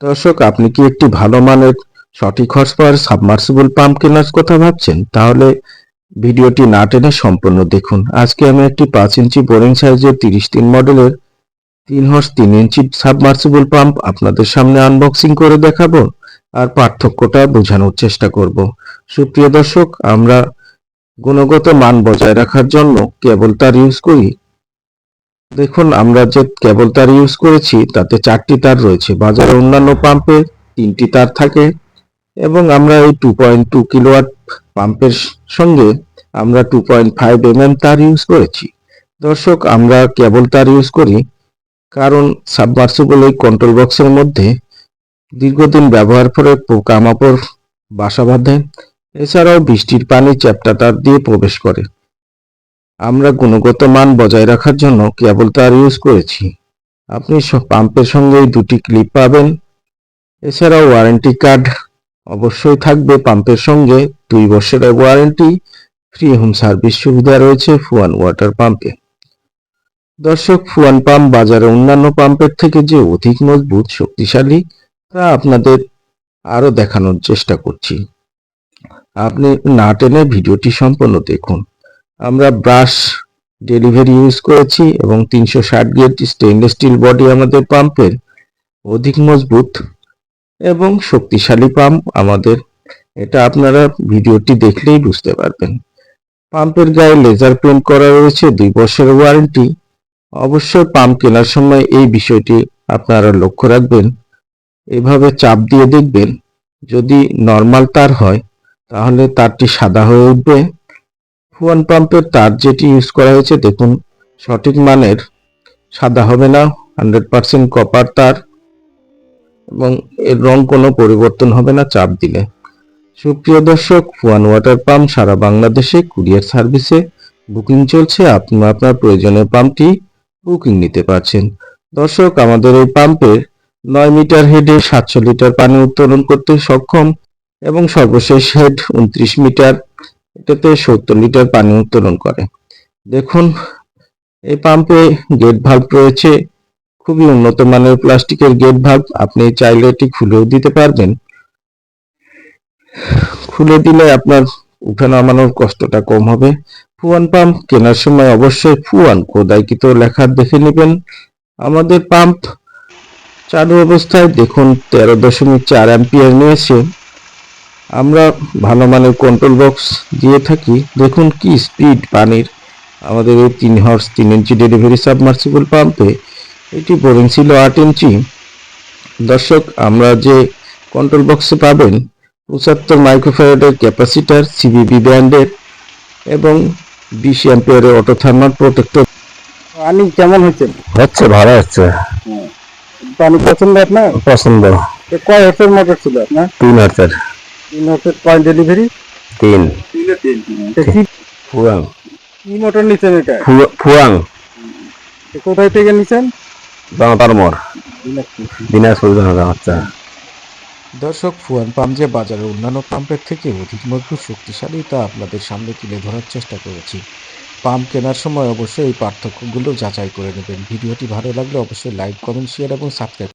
দর্শক, আপনি কি একটি ভালো মানের সঠিক হর্স পাওয়ার সাবমার্সিবল পাম্প কেনার কথা ভাবছেন? তাহলে ভিডিওটি না টেনে সম্পূর্ণ দেখুন। আজকে আমি একটি পাঁচ ইঞ্চি বোরিং সাইজের তিরিশ তিন মডেলের তিন হর্স তিন ইঞ্চি সাবমার্সিবল পাম্প আপনাদের সামনে আনবক্সিং করে দেখাবো আর পার্থক্যটা বোঝানোর চেষ্টা করব। সুপ্রিয় দর্শক, আমরা গুণগত মান বজায় রাখার জন্য কেবল তার ইউজ করি দেখুন, আমরা যে কেবল তার ইউজ করেছি, তাতে চারটি তার রয়েছে। বাজারে অন্যান্য পাম্পে তিনটি তার থাকে এবং আমরা এই টু পয়েন্ট টু কিলোয়াট পাম্পের সঙ্গে আমরা two point five M M তার ইউজ করেছি। দর্শক, আমরা কেবল তার ইউজ করি কারণ সাবমার্সিবল এই কন্ট্রোল বক্সের মধ্যে দীর্ঘদিন ব্যবহার করে পোকামাকড়, বাসা বাঁধে। এছাড়াও বৃষ্টির পানি চ্যাপ্টা তার দিয়ে প্রবেশ করে। আমরা গুণগত মান বজায় রাখার জন্য কেবল তার ইউজ করেছি। আপনি পাম্পের সঙ্গে দুটি ক্লিপ পাবেন। এছাড়াও ওয়ারেন্টি কার্ড অবশ্যই থাকবে পাম্পের সঙ্গে। দুই বছরের ওয়ারেন্টি ফ্রি হোম সার্ভিস সুবিধা রয়েছে ফুয়ান ওয়াটার পাম্পে দর্শক ফুয়ান পাম্প বাজারে অন্যান্য পাম্পের থেকে যে অধিক মজবুত, শক্তিশালী, তা আপনাদের আরও দেখানোর চেষ্টা করছি। আপনি না টেনে ভিডিওটি সম্পূর্ণ দেখুন। আমরা ব্রাশ ডেলিভারি ইউজ করেছি এবং তিনশো ষাট গেট স্টেনলেস স্টিল বডি আমাদের পাম্পের অধিক মজবুত এবং শক্তিশালী পাম্প আমাদের। এটা আপনারা ভিডিওটি দেখলেই বুঝতে পারবেন। পাম্পের গায়ে লেজার পেন্ট করা রয়েছে, দুই বছরের ওয়ারেন্টি অবশ্যই পাম্প কেনার সময় এই বিষয়টি আপনারা লক্ষ্য রাখবেন। এভাবে চাপ দিয়ে দেখবেন, যদি নর্মাল তার হয়, তাহলে তারটি সাদা হয়ে উঠবে। ফুয়ান পাম্পের তার যেটি ইউজ করা হয়েছে, দেখুন, সঠিক মানের, সাদা হবে না, হান্ড্রেড পার্সেন্ট কপার তার, এবং এর রং কোনো পরিবর্তন হবে না চাপ দিলে। সুপ্রিয় দর্শক ফুয়ান ওয়াটার পাম্প সারা বাংলাদেশে কুরিয়ার সার্ভিসে বুকিং চলছে। আপনি আপনার প্রয়োজনীয় পাম্পটি বুকিং নিতে পারছেন। দর্শক, আমাদের এই পাম্পের নয় মিটার হেডে সাতশো লিটার পানি উত্তোলন করতে সক্ষম এবং সর্বশেষ হেড উনত্রিশ মিটার। এটাতে সত্তর লিটার পানি উত্তোলন করে। দেখুন, এই পাম্পে গেট ভাল্ব রয়েছে, খুবই উন্নত মানের প্লাস্টিকের গেট ভাল্ব আপনি চাইলে এটি খুলেও দিতে পারবেন। খুলে দিলে আপনার উঠে নামানোর কষ্টটা কম হবে। ফুয়ান পাম্প কেনার সময় অবশ্যই ফুয়ান খোদাইকিত লেখা দেখে নেবেন। আমাদের পাম্প চালু অবস্থায় দেখুন, তেরো দশমিক চার অ্যাম্পিয়ার নিয়েছে। আমরা ভালো মানের কন্ট্রোল বক্স দিয়ে থাকি। দেখুন কি স্পিড পানির। আমাদের এই তিন হর্স তিন ইঞ্চি ডেলিভারি সাবমার্সিবল পাম্পে এটি বোরিং ছিল আট ইঞ্চি। দর্শক আমরা যে কন্ট্রোল বক্সে পাবেন পঁচাত্তর মাইক্রোফ্যারাডের ক্যাপাসিটার সিবিবি ব্র্যান্ডের এবং বিশ অ্যাম্পিয়ারের অটো থার্মাল প্রোটেক্টর পানি কেমন হচ্ছে? হচ্ছে ভালো হচ্ছে। পানি পছন্দ আপনার? পছন্দ। কয় হেফের মোটর ছিল আপনার? তিন হচ্ছে তিন হেফের পয়েন্ট ডেলিভারি তিন। কি? ফুয়াং। কি মোটর নিচ্ছেন এটা? ফু- ফুয়াং। এ কোথায় থেকে নিচ্ছেন দিনাজপুর। জনতা দর্শক ফুয়ান পাম্প যে বাজারে অন্যান্য পাম্পের থেকে অধিক মজবুত শক্তিশালী তা আপনাদের সামনে তুলে ধরার চেষ্টা করেছি। পাম্প কেনার সময় অবশ্যই এই পার্থক্যগুলো যাচাই করে নেবেন। ভিডিওটি ভালো লাগলে অবশ্যই লাইক কমেন্ট শেয়ার এবং সাবস্ক্রাইব